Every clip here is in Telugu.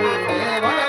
เดว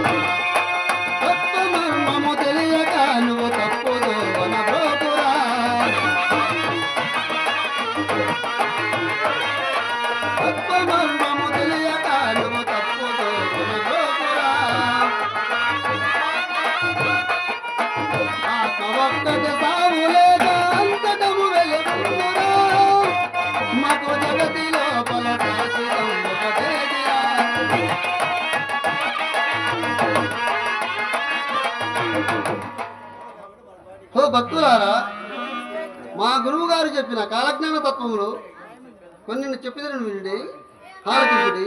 Thank భక్తులారా మా గురువు గారు చెప్పిన కాలజ్ఞాన తత్వములు కొన్ని చెప్పిదను వినండి హారతి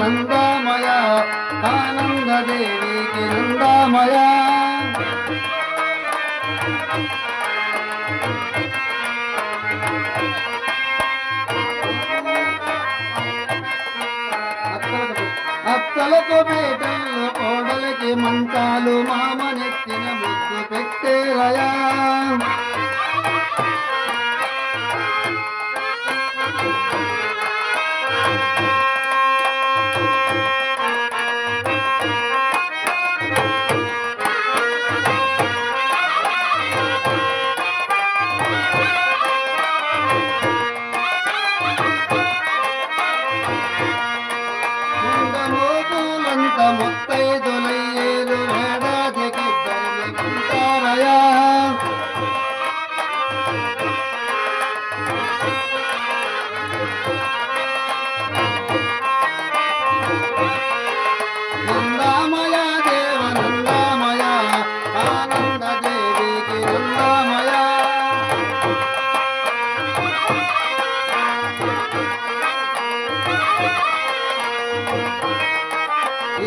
ఆనందమయ ఆనందదేవి కిందమయ అత్తలకు బేటలు కోడలికి మంచాలు మామనెత్తిన ముద్దు పెట్టేరయా.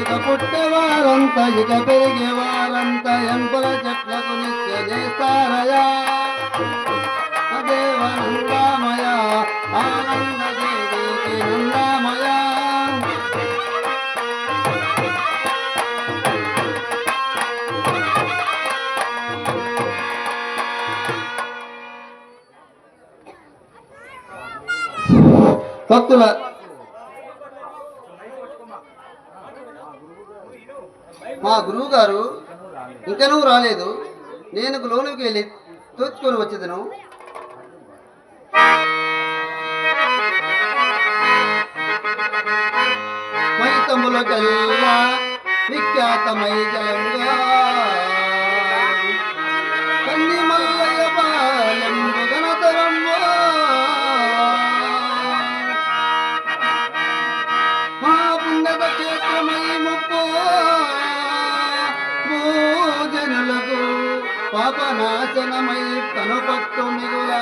ఇక పుట్టేవారంత ఇక పెరిగేవారంత ఎంపల చెట్లకు నిత్య చేస్తారయా దేవనందామయ ఆనంద దేవికి నందామయ. భక్తుల మా గురువు గారు ఇంకా నువ్వు రాలేదు. నేను లోనికి వెళ్ళి తోచుకొని వచ్చేదను. మైతములకెల్లా విఖ్యాతమై జలంగా నాశనమై తను పట్టు మిగులా.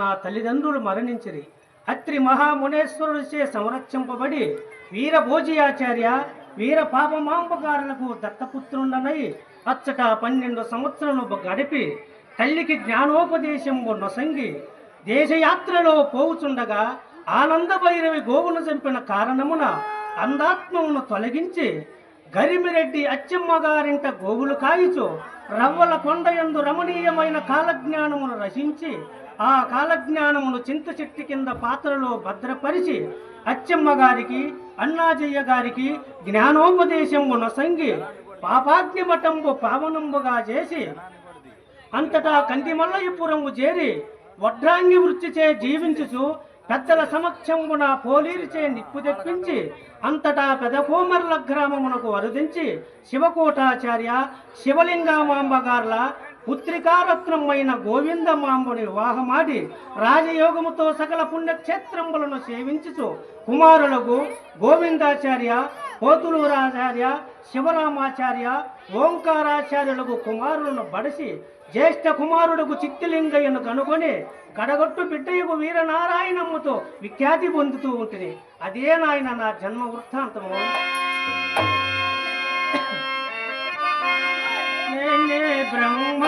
నా తల్లిదండ్రులు మరణించిరి. అత్రి మహామునేశ్వరుడిచే సంరక్షింపబడి వీరభోజయాచార్య వీర పాపమాంబగారులకు దత్తపుత్రుండనై అచ్చట పన్నెండు సంవత్సరాలు గడిపి తల్లికి జ్ఞానోపదేశము నొసంగి దేశయాత్రలో పోవుచుండగా ఆనంద భైరవి గోవును చంపిన కారణమున అందాత్మమును తొలగించి గరిమిరెడ్డి అచ్చమ్మగారింట గోగులు గోవులు కాయిచు రవ్వల కొండయందు రమణీయమైన కాలజ్ఞానమును రచించి ఆ కాలజ్ఞానమును చింత చెట్టు కింద పాత్రలో భద్రపరిచి అచ్చమ్మ గారికి అన్నాజయ్య గారికి జ్ఞానోపదేశము నొసంగి పాపాగ్నిమఠంబు పావనంబుగా చేసి అంతటా కందిమల్లయపురము చేరి వడ్రాంగి వృత్తిచే జీవించుచు పెద్దల సమక్షంబున పోలీరుచే నిప్పు తెప్పించి అంతటా పెదకోమర్ల గ్రామమునకు వరుదించి శివకోటాచార్య శివలింగమాంబ గార్ల పుత్రికారత్నమైన గోవిందమాంబుని వివాహమాడి రాజయోగముతో సకల పుణ్యక్షేత్రములను సేవించుచు కుమారులకు గోవిందాచార్య పోతులూరాచార్య శివరామాచార్య ఓంకారాచార్యులకు కుమారులను బడిసి జ్యేష్ఠ కుమారుడుకు చిత్తిలింగయ్యను కనుగొని గడగొట్టు బిడ్డయ్యకు వీరనారాయణమ్మతో విఖ్యాతి పొందుతూ ఉంటుంది అదే నాయన నా జన్మ వృత్తాంతము. బ్రహ్మ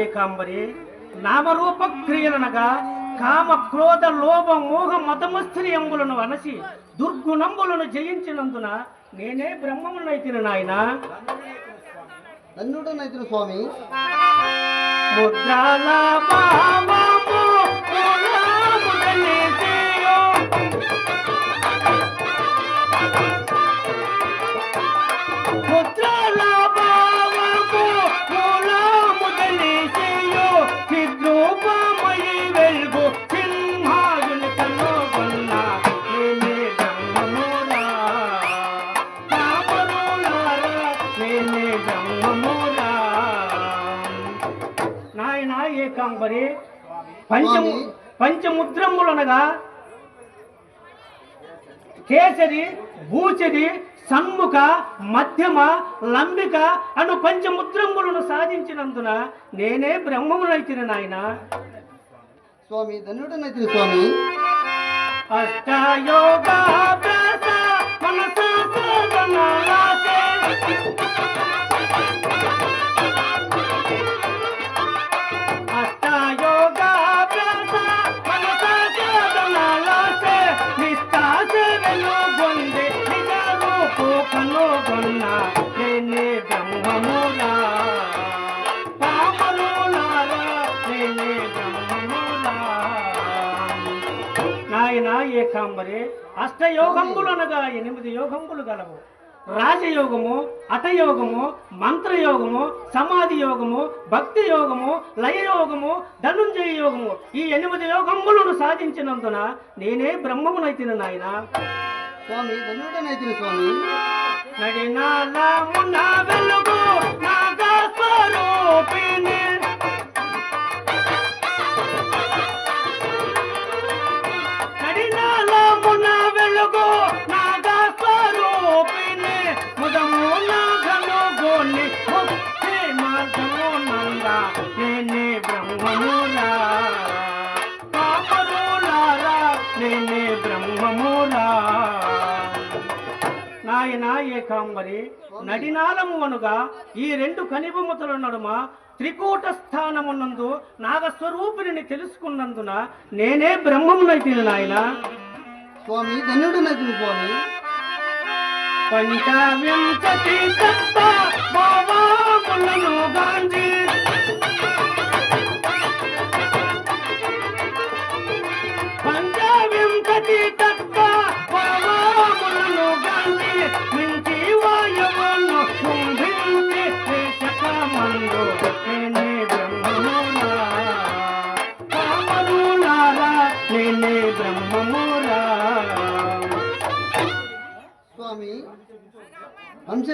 ఏకాంబరి నామరూప క్రియలనగా కామ క్రోధ లోభ మోహ మతమస్త్రియంబులను అనసి దుర్గుణంబులను జయించినందున నేనే బ్రహ్మమునైతిని నాయన ధన్యుడనైతుడు స్వామి. ముద్రాల ఏకాంబరి పంచము. పంచముద్రములనగా కేసరి భూచరి సన్ముఖ మధ్యమ లంబిక అను పంచముద్రములను సాధించినందున నేనే బ్రహ్మమునైతిన నాయన. స్వామి ధన్యుడనైతుడు స్వామి. అష్టయోగాభ్యాస మనసు ఏకాంబరి అష్టయోగంబులు అనగా ఎనిమిది యోగంబులు గలవు. రాజయోగము అటయోగము మంత్రయోగము సమాధి యోగము భక్తి యోగము లయయోగము ధనుంజయ యోగము ఈ ఎనిమిది యోగంబులను సాధించినందున నేనే బ్రహ్మమునైతిన నాయన. స్వామి స్వామి. నడినాల మున్న వెలుగు ఏకాంబరి నడినాలము అనుగా ఈ రెండు కనిబొమ్మతుల నడుమ త్రికూట స్థానమునందు నాగస్వరూపిణిని తెలుసుకున్నందున నేనే బ్రహ్మమునైతే నాయన. స్వామి స్వామి. తత్వ భావములను గాంధీ. పంచవింశతి తత్వ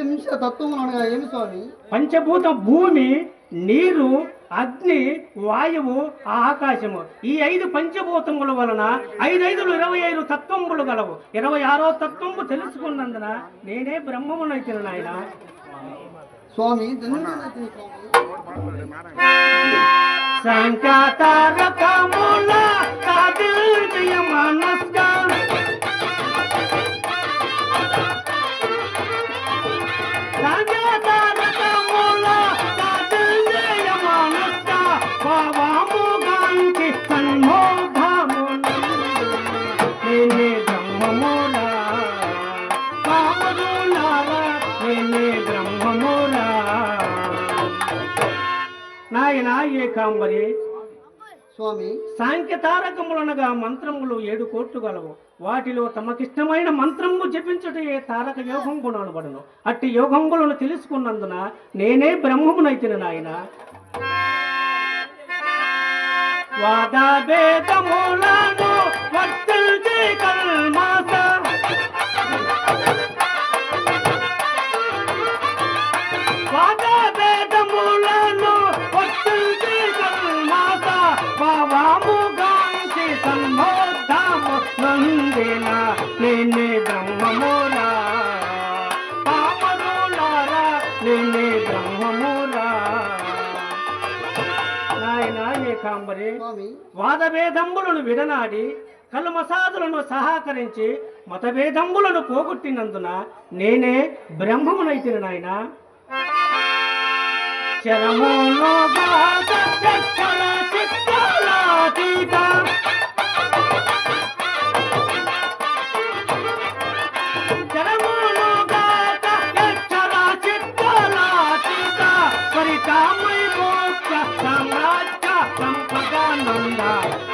అంశంశ తత్వము అనగా ఏమి స్వామి? పంచభూత భూమి నీరు అగ్ని వాయువు ఆకాశము. ఈ ఐదు పంచభూతముల వలన ఐదైదులు ఇరవై ఐదు తత్వములు గలవు. ఇరవై ఆరో తత్వము తెలుసుకున్నందున నేనే బ్రహ్మమునైతే నాయన. స్వామి ధన్యుడనైతిని స్వామి. ఏకాంబరి స్వామి సాంఖ్యతారకములనగా మంత్రములు ఏడు కోట్లు గలవు. వాటిలో తమకిష్టమైన మంత్రము జపించుటే తారక యోగంబును అనబడును అట్టి యోగంబులను తెలుసుకున్నందున నేనే బ్రహ్మమునైతిన నాయన. వాదభేదములను వర్తిల్చి నందిన నేనే బ్రహ్మములా పామరులారా నేనే బ్రహ్మములా నాయన ఏకాంబరి వాదభేదంబులను విడనాడి కల్మసాదులను సహకరించి మతభేదంబులను పోగొట్టినందున నేనే బ్రహ్మమునైతిని నాయన. చరములో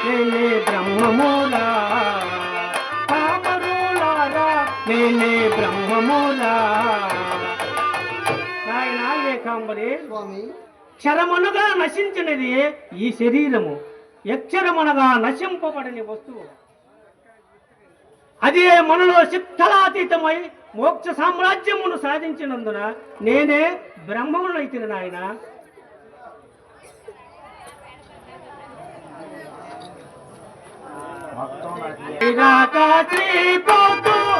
నేనే బ్రహ్మమూలా. కామరులారా నేనే బ్రహ్మమూలా. నాయన ఏకాంబరి స్వామి. క్షరమనుగా నశించినది ఈ శరీరము. యక్షరమనగా నశింపబడని వస్తువు. అదే మనలో శిక్షలాతీతమై మోక్ష సామ్రాజ్యమును సాధించినందున నేనే బ్రహ్మమునైతిన నాయన. శ్రీపోతు నూరి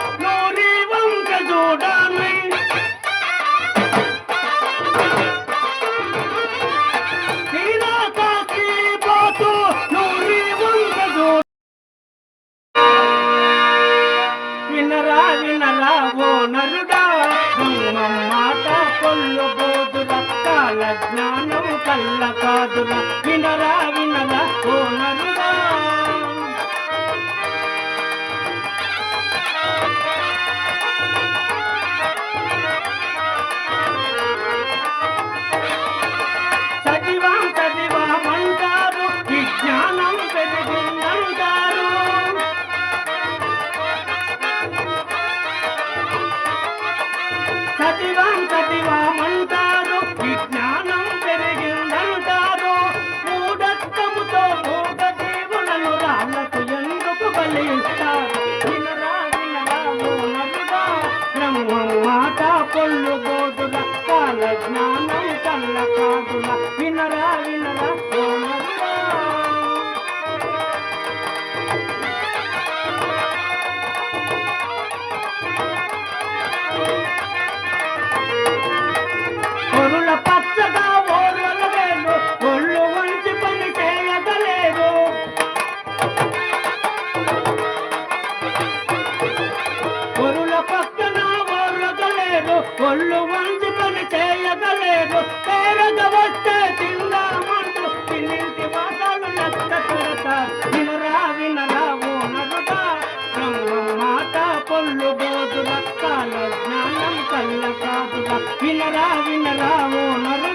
కళ్ళ కాదుల వినరా వినరా ఓ నరుడా.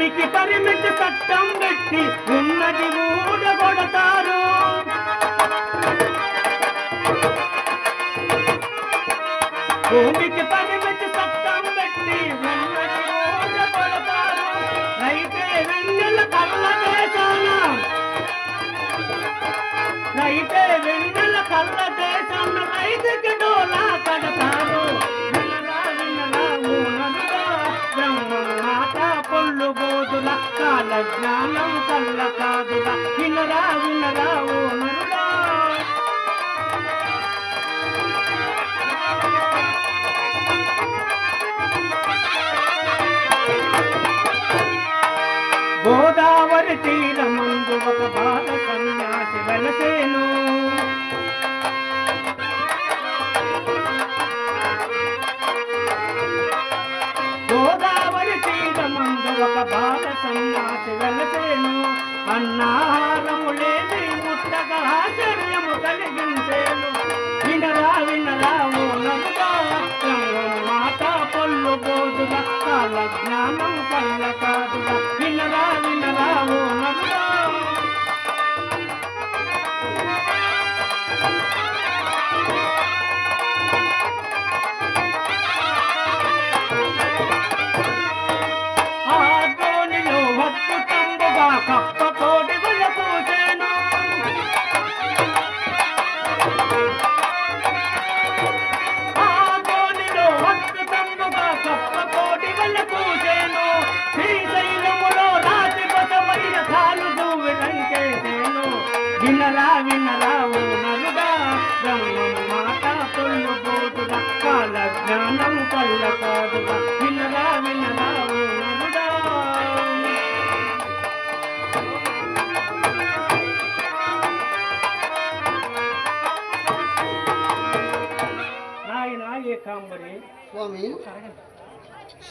భూమికి పరిమితి చట్టం పెట్టి ఉన్నది ఊడగొడతారు. భూమికి పరిమితి చట్టం పెట్టి ఉన్నది ఊడగొడతారు. అయితే వెన్నెల కళ్ళ పొల్లు బోధుల కాల జ్ఞానం కళ్ళ కాదుల. వినరా వినరా ఊనరుగా గోదావరి తీరమందు ఒక బాల సన్యాసి వెలసేను. సన్యాసి వెలసేను అన్నాహారము లేని ముట్టగా ఆశ్చర్యము కలిగించేను. వినరా వినరా ఓ నరుగా బ్రహ్మం మాట పొల్లు పోదుగా కాల జ్ఞానం కళ్ళ కాదుగా. వినరా వినరా ఓ నరుడా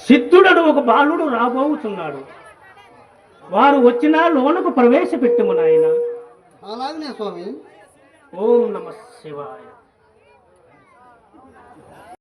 సిద్ధుడడు ఒక బాలుడు రాబోతున్నాడు వారు వచ్చినా లోనకు ప్రవేశపెట్టుము నాయన. అలాగనే స్వామి. ఓం నమ శివాయ.